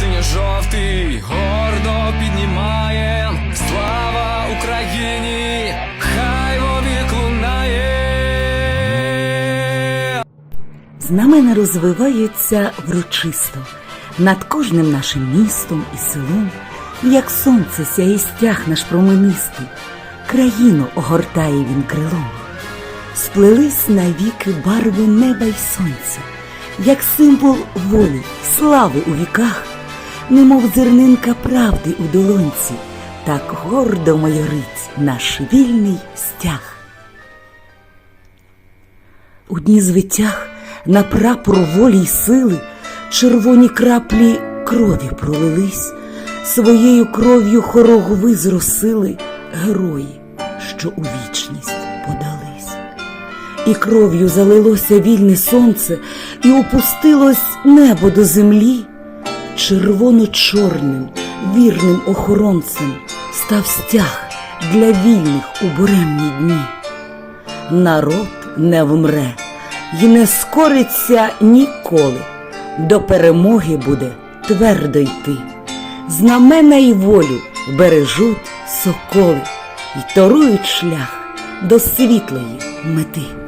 синьо-жовтий гордо піднімає. Слава Україні! Хай вовік лунає! Знамена розвиваються врочисто над кожним нашим містом і селом, як сонце сяє стяг наш променистий, країну огортає він крилом. Сплелись навіки барви неба й сонця, як символ волі, слави у віках, немов зернинка правди у долонці, так гордо майорить наш вільний стяг. У дні звитяг на прапор волі й сили червоні краплі крові пролились, своєю кров'ю хорогви зросили герої, що у вічність подались. І кров'ю залилося вільне сонце, і опустилось небо до землі. Червоно-чорним, вірним охоронцем став стяг для вільних у буремні дні. Народ не вмре й не скориться ніколи. До перемоги буде твердо йти. Знамена й волю бережуть соколи й торують шлях до світлої мети.